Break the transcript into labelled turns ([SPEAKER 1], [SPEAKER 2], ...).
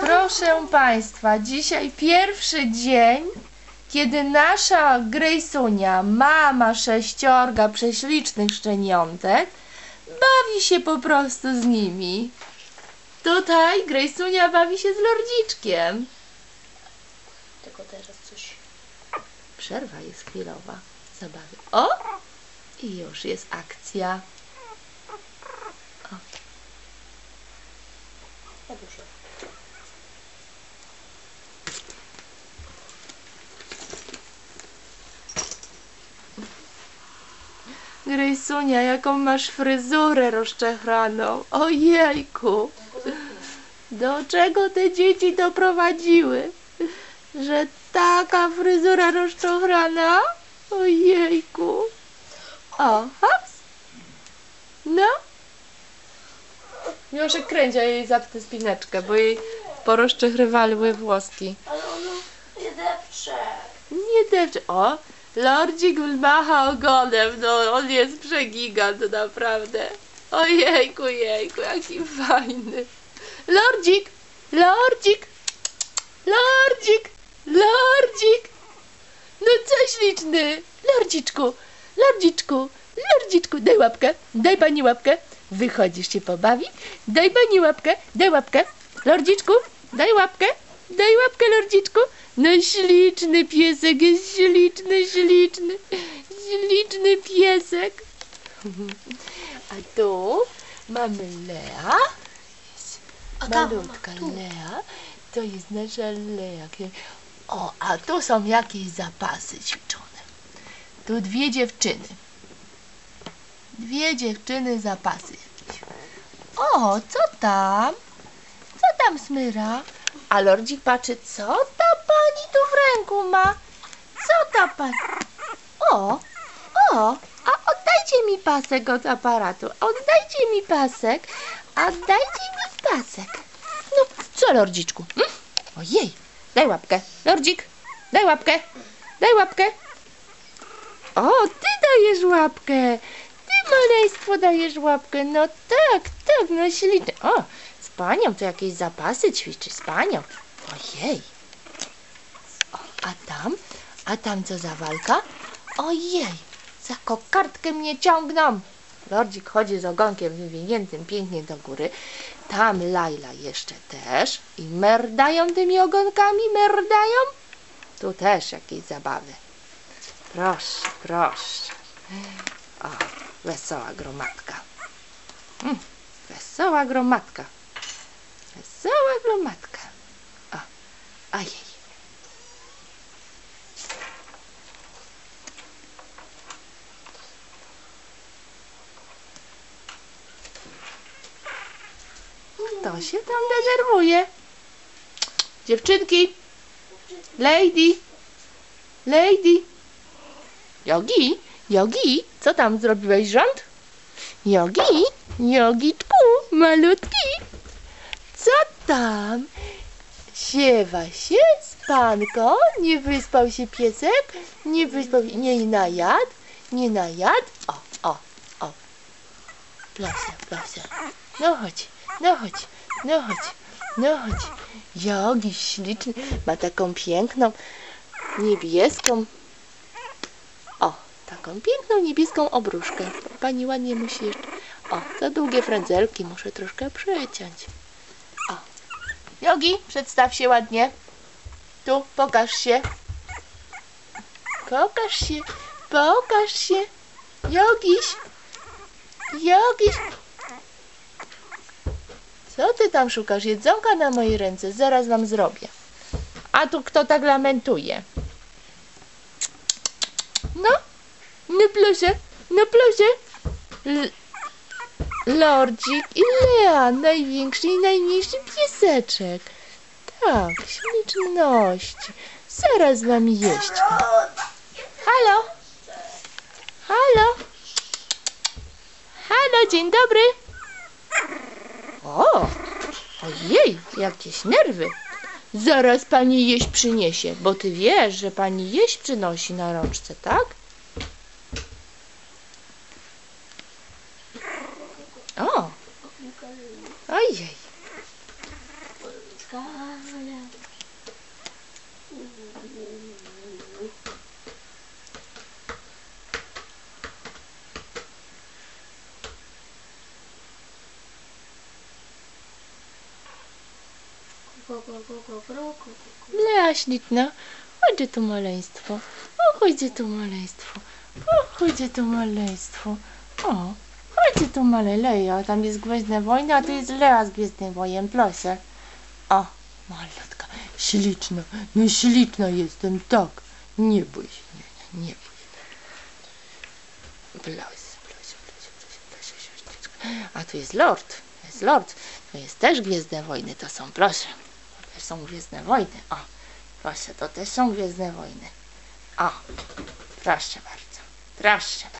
[SPEAKER 1] Proszę Państwa, dzisiaj pierwszy dzień, kiedy nasza Grejsunia, mama sześciorga prześlicznych szczeniątek, bawi się po prostu z nimi. Tutaj Grejsunia bawi się z lordziczkiem.
[SPEAKER 2] Tylko teraz coś.
[SPEAKER 1] Przerwa jest chwilowa zabawy. O! I już jest akcja.
[SPEAKER 2] za
[SPEAKER 1] Grejsunia, jaką masz fryzurę rozczechraną. Ojejku. Do czego te dzieci doprowadziły? Że taka fryzura rozczochrana? Ojejku. O, hops. No. Miłoszek kręcia jej zapnę spineczkę, bo jej porozczechrywały włoski.
[SPEAKER 2] Ale ono nie depcze.
[SPEAKER 1] Nie depcze. O, lordzik macha ogonem, no on jest przegigant naprawdę. Ojejku, jejku, jaki fajny. Lordzik, lordzik, lordzik, lordzik. No co śliczny. Lordziczku, lordziczku, lordziczku, daj łapkę, daj pani łapkę. Wychodzisz się pobawić? Daj pani łapkę, daj łapkę. Lordziczku, daj łapkę, daj łapkę, lordziczku. No śliczny piesek jest śliczny, śliczny, śliczny piesek. A tu mamy Lea, malutka
[SPEAKER 2] tu.
[SPEAKER 1] Lea. To jest nasza Lea. O, a tu są jakieś zapasy ćwiczone. Tu dwie dziewczyny. Dwie dziewczyny zapasy jakieś. O, co tam? Co tam smyra? A lordzik patrzy, co ta pani tu w ręku ma? Co ta pani? O, o, a oddajcie mi pasek od aparatu. Oddajcie mi pasek. Oddajcie mi pasek. No, co lordziczku? Mm? Ojej, daj łapkę. Lordzik, daj łapkę. Daj łapkę. O, ty dajesz łapkę. Ty maleństwo dajesz łapkę. No tak, tak, no ślicznie. O, panią to jakieś zapasy ćwiczy, z panią. Ojej. O, a tam? A tam co za walka? Ojej, za kokardkę mnie ciągną. Lordzik chodzi z ogonkiem wywiniętym pięknie do góry. Tam Laila jeszcze też. I merdają tymi ogonkami, merdają. Tu też jakieś zabawy. Proszę, proszę. O, wesoła gromadka. Mm, wesoła gromadka. Wesoła gromadka. O, ajej. To się tam denerwuje. Dziewczynki. Lady. Lady. Jogi, Jogi, co tam zrobiłeś rząd? Jogi, Jogiczku, malutki. Co tam? Siewa się spanko? Nie wyspał się piesek? Nie wyspał się, nie najadł? Nie najadł? O, o, o. Proszę, proszę. No chodź, no chodź, no chodź, no chodź. Jogi śliczny, ma taką piękną, niebieską, o, taką piękną niebieską obruszkę. Pani ładnie musi jeszcze. O, za długie frędzelki muszę troszkę przeciąć. O. Jogi, przedstaw się ładnie. Tu, pokaż się. Pokaż się, pokaż się. Jogiś. Jogiś. Co ty tam szukasz? Jedzonka na mojej ręce. Zaraz wam zrobię. A tu kto tak lamentuje? No, no proszę, no proszę. Lordzik i Lea, największy i najmniejszy pieseczek. Tak, śliczności. Zaraz z wami jeść. Halo? Halo? Halo, dzień dobry. O, ojej, jakieś nerwy. Zaraz pani jeść przyniesie, bo ty wiesz, że pani jeść przynosi na rączce, tak? Leśnitna, chodźcie tu maleństwo, o chodźcie tu maleństwo, o chodźcie tu maleństwo, o chodźcie tu male Leja, tam jest Gwiezdna Wojna, a tu jest Lea z Gwiezdnym Wojen, proszę, o malutko śliczna, no śliczna jestem, tak. Nie bój się, nie, nie, nie bój się. Bluzie, bluzie, bluzie, bluzie, siostrzyczka. A tu jest Lord, jest Lord. To jest też Gwiezdne Wojny, to są, proszę. To też są Gwiezdne Wojny. O, proszę, to też są Gwiezdne Wojny. O, proszę bardzo, proszę bardzo.